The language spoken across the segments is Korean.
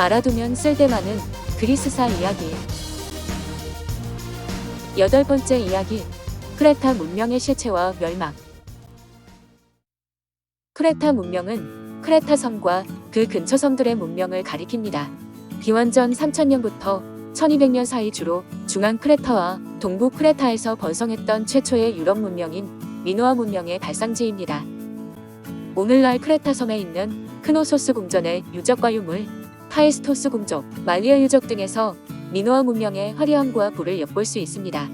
알아두면 쓸데많은 그리스사 이야기. 여덟 번째 이야기. 크레타 문명의 실체와 멸망. 크레타 문명은 크레타 섬과 그 근처 섬들의 문명을 가리킵니다. 기원전 3000년부터 1200년 사이 주로 중앙 크레타와 동부 크레타에서 번성했던 최초의 유럽 문명인 미노아 문명의 발상지입니다. 오늘날 크레타 섬에 있는 크노소스 궁전의 유적과 유물, 파이스토스 궁적, 말리아 유적 등에서 미노아 문명의 화려함과 부를 엿볼 수 있습니다.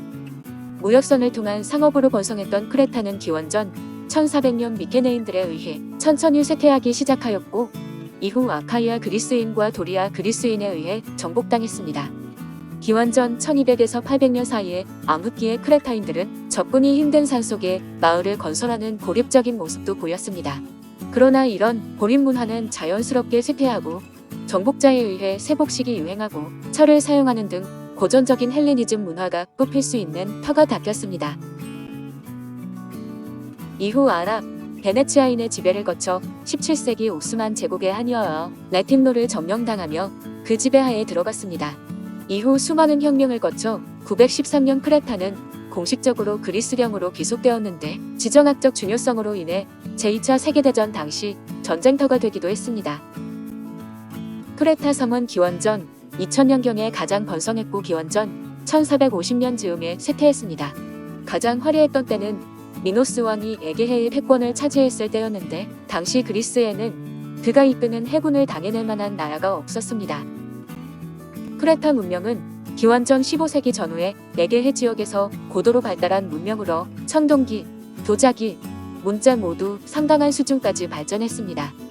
무역선을 통한 상업으로 번성했던 크레타는 기원전 1400년 미케네인들에 의해 천천히 쇠퇴하기 시작하였고 이후 아카이아 그리스인과 도리아 그리스인에 의해 정복당했습니다. 기원전 1200에서 800년 사이에 암흑기의 크레타인들은 접근이 힘든 산속에 마을을 건설하는 고립적인 모습도 보였습니다. 그러나 이런 고립 문화는 자연스럽게 쇠퇴하고 정복자에 의해 세복식이 유행하고 철을 사용하는 등 고전적인 헬레니즘 문화가 꼽힐 수 있는 터가 닦였습니다. 이후 아랍, 베네치아인의 지배를 거쳐 17세기 오스만 제국의 한이어와 라틴노를 점령당하며 그 지배하에 들어갔습니다. 이후 수많은 혁명을 거쳐 913년 크레타는 공식적으로 그리스령으로 귀속되었는데 지정학적 중요성으로 인해 제2차 세계대전 당시 전쟁터가 되기도 했습니다. 크레타 섬은 기원전 2000년경에 가장 번성했고 기원전 1450년 즈음에 쇠퇴했습니다. 가장 화려했던 때는 미노스 왕이 에게해의 패권을 차지했을 때였는데 당시 그리스에는 그가 이끄는 해군을 당해낼 만한 나라가 없었습니다. 크레타 문명은 기원전 15세기 전후에 에게해 지역에서 고도로 발달한 문명으로 청동기, 도자기, 문자 모두 상당한 수준까지 발전했습니다.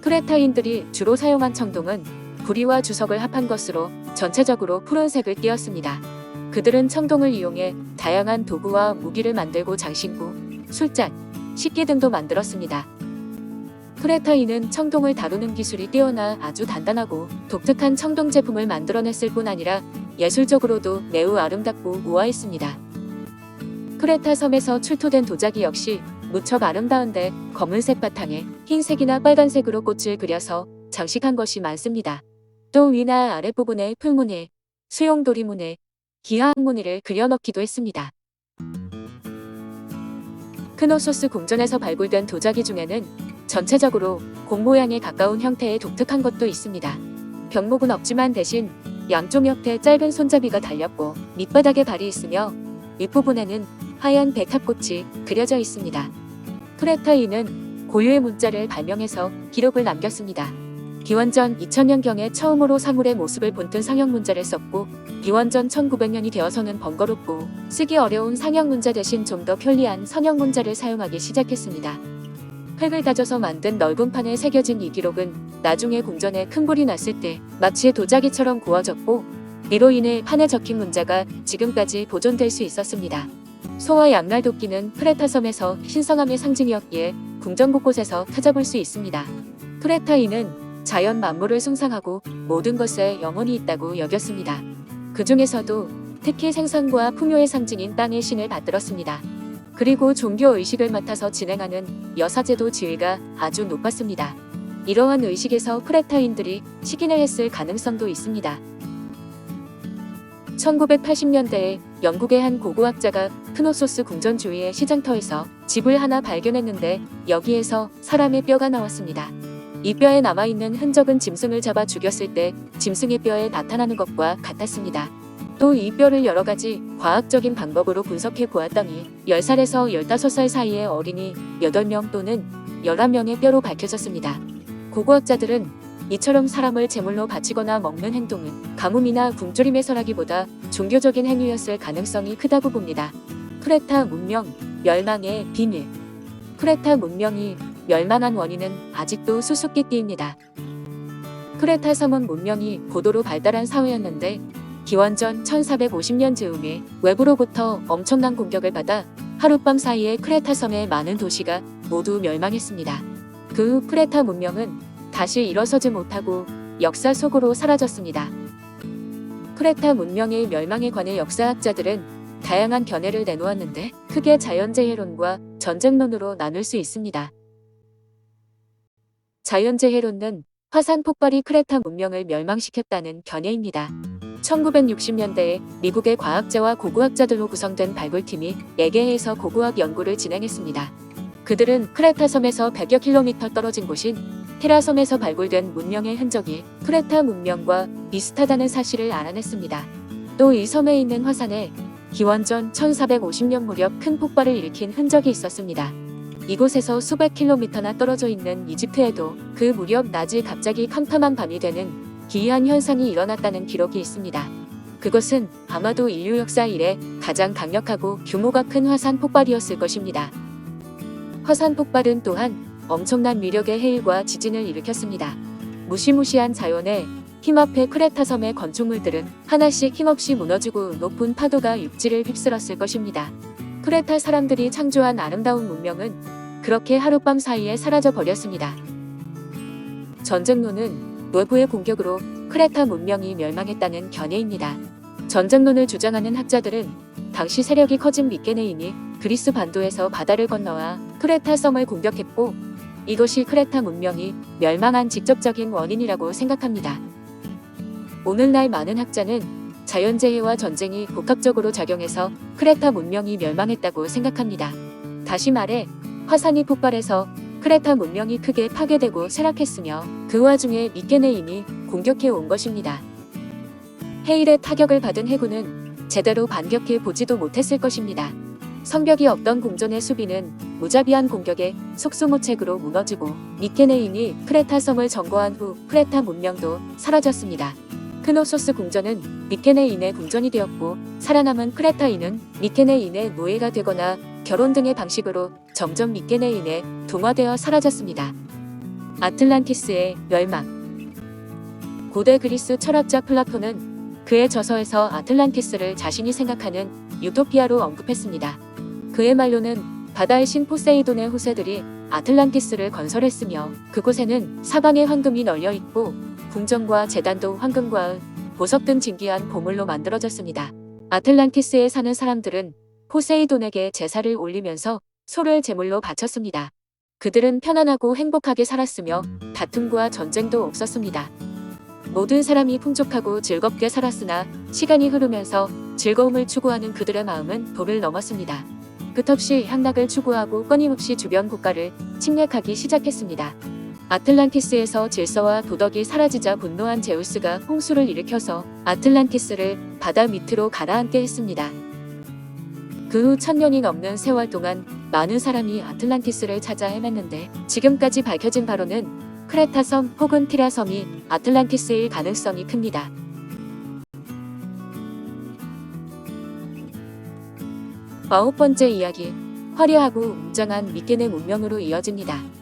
크레타인들이 주로 사용한 청동은 구리와 주석을 합한 것으로 전체적으로 푸른색을 띄었습니다. 그들은 청동을 이용해 다양한 도구와 무기를 만들고 장신구, 술잔, 식기 등도 만들었습니다. 크레타인은 청동을 다루는 기술이 뛰어나 아주 단단하고 독특한 청동 제품을 만들어냈을 뿐 아니라 예술적으로도 매우 아름답고 우아했습니다. 크레타 섬에서 출토된 도자기 역시 무척 아름다운데 검은색 바탕에 흰색이나 빨간색으로 꽃을 그려서 장식한 것이 많습니다. 또 위나 아랫부분에 풀무늬, 수용도리무늬, 기하학무늬를 그려넣기도 했습니다. 크노소스 궁전에서 발굴된 도자기 중에는 전체적으로 공 모양에 가까운 형태의 독특한 것도 있습니다. 병목은 없지만 대신 양쪽 옆에 짧은 손잡이가 달렸고 밑바닥에 발이 있으며 윗부분에는 하얀 백합꽃이 그려져 있습니다. 크레타인은 고유의 문자를 발명해서 기록을 남겼습니다. 기원전 2000년경에 처음으로 사물의 모습을 본뜬 상형 문자를 썼고 기원전 1900년이 되어서는 번거롭고 쓰기 어려운 상형 문자 대신 좀 더 편리한 선형 문자를 사용하기 시작했습니다. 흙을 다져서 만든 넓은 판에 새겨진 이 기록은 나중에 궁전에 큰 불이 났을 때 마치 도자기처럼 구워졌고 이로 인해 판에 적힌 문자가 지금까지 보존될 수 있었습니다. 소와 양날 도끼는 프레타 섬에서 신성함의 상징이었기에 궁전 곳곳에서 찾아볼 수 있습니다. 프레타인은 자연 만물을 숭상하고 모든 것에 영혼이 있다고 여겼습니다. 그 중에서도 특히 생산과 풍요의 상징인 땅의 신을 받들었습니다. 그리고 종교 의식을 맡아서 진행하는 여사제도 지위가 아주 높았습니다. 이러한 의식에서 프레타인들이 식인을 했을 가능성도 있습니다. 1980년대에 영국의 한 고고학자가 크노소스 궁전 주위의 시장터에서 집을 하나 발견했는데 여기에서 사람의 뼈가 나왔습니다. 이 뼈에 남아있는 흔적은 짐승을 잡아 죽였을 때 짐승의 뼈에 나타나는 것과 같았습니다. 또 이 뼈를 여러 가지 과학적인 방법으로 분석해 보았더니 10살에서 15살 사이의 어린이 8명 또는 11명의 뼈로 밝혀졌습니다. 고고학자들은 이처럼 사람을 제물로 바치거나 먹는 행동은 가뭄이나 굶주림의 설하기보다 종교적인 행위였을 가능성이 크다고 봅니다. 크레타 문명 멸망의 비밀 크레타 문명이 멸망한 원인은 아직도 수수께끼입니다. 크레타 섬은 문명이 고도로 발달한 사회였는데 기원전 1450년 즈음에 외부로부터 엄청난 공격을 받아 하룻밤 사이에 크레타 섬의 많은 도시가 모두 멸망했습니다. 그 후 크레타 문명은 다시 일어서지 못하고 역사 속으로 사라졌습니다. 크레타 문명의 멸망에 관해 역사학자들은 다양한 견해를 내놓았는데 크게 자연재해론과 전쟁론으로 나눌 수 있습니다. 자연재해론은 화산 폭발이 크레타 문명을 멸망시켰다는 견해입니다. 1960년대에 미국의 과학자와 고고학자들로 구성된 발굴팀이 4개에서 고고학 연구를 진행했습니다. 그들은 크레타 섬에서 100여 킬로미터 떨어진 곳인 테라섬에서 발굴된 문명의 흔적이 크레타 문명과 비슷하다는 사실을 알아냈습니다. 또 이 섬에 있는 화산에 기원전 1450년 무렵 큰 폭발을 일으킨 흔적이 있었습니다. 이곳에서 수백 킬로미터나 떨어져 있는 이집트에도 그 무렵 낮이 갑자기 캄캄한 밤이 되는 기이한 현상이 일어났다는 기록이 있습니다. 그것은 아마도 인류 역사 이래 가장 강력하고 규모가 큰 화산 폭발이었을 것입니다. 화산 폭발은 또한 엄청난 위력의 해일과 지진을 일으켰습니다. 무시무시한 자연에 힘 앞에 크레타 섬의 건축물들은 하나씩 힘없이 무너지고 높은 파도가 육지를 휩쓸었을 것입니다. 크레타 사람들이 창조한 아름다운 문명은 그렇게 하룻밤 사이에 사라져 버렸습니다. 전쟁론은 외부의 공격으로 크레타 문명이 멸망했다는 견해입니다. 전쟁론을 주장하는 학자들은 당시 세력이 커진 미케네인이 그리스 반도에서 바다를 건너와 크레타 섬을 공격했고 이것이 크레타 문명이 멸망한 직접적인 원인이라고 생각합니다. 오늘날 많은 학자는 자연재해와 전쟁이 복합적으로 작용해서 크레타 문명이 멸망했다고 생각합니다. 다시 말해 화산이 폭발해서 크레타 문명이 크게 파괴되고 쇠락했으며 그 와중에 미케네인이 공격해 온 것입니다. 헤일의 타격을 받은 해군은 제대로 반격해 보지도 못했을 것입니다. 성벽이 없던 궁전의 수비는 무자비한 공격에 속수무책으로 무너지고 미케네인이 크레타 섬을 점거한 후 크레타 문명도 사라졌습니다. 크노소스 궁전은 미케네인의 궁전이 되었고 살아남은 크레타인은 미케네인의 노예가 되거나 결혼 등의 방식으로 점점 미케네인에 동화되어 사라졌습니다. 아틀란티스의 멸망 고대 그리스 철학자 플라톤은 그의 저서에서 아틀란티스를 자신이 생각하는 유토피아로 언급했습니다. 그의 말로는 바다의 신 포세이돈의 후세들이 아틀란티스를 건설했으며 그곳에는 사방에 황금이 널려 있고 궁전과 재단도 황금과 은, 보석 등 진귀한 보물로 만들어졌습니다. 아틀란티스에 사는 사람들은 포세이돈에게 제사를 올리면서 소를 제물로 바쳤습니다. 그들은 편안하고 행복하게 살았으며 다툼과 전쟁도 없었습니다. 모든 사람이 풍족하고 즐겁게 살았으나 시간이 흐르면서 즐거움을 추구하는 그들의 마음은 도를 넘었습니다. 끝없이 향락을 추구하고 끊임없이 주변 국가를 침략하기 시작했습니다. 아틀란티스에서 질서와 도덕이 사라지자 분노한 제우스가 홍수를 일으켜서 아틀란티스를 바다 밑으로 가라앉게 했습니다. 그 후 천년이 넘는 세월 동안 많은 사람이 아틀란티스를 찾아 헤맸는데 지금까지 밝혀진 바로는 크레타 섬 혹은 티라 섬이 아틀란티스일 가능성이 큽니다. 아홉 번째 이야기. 화려하고 웅장한 미케네 문명으로 이어집니다.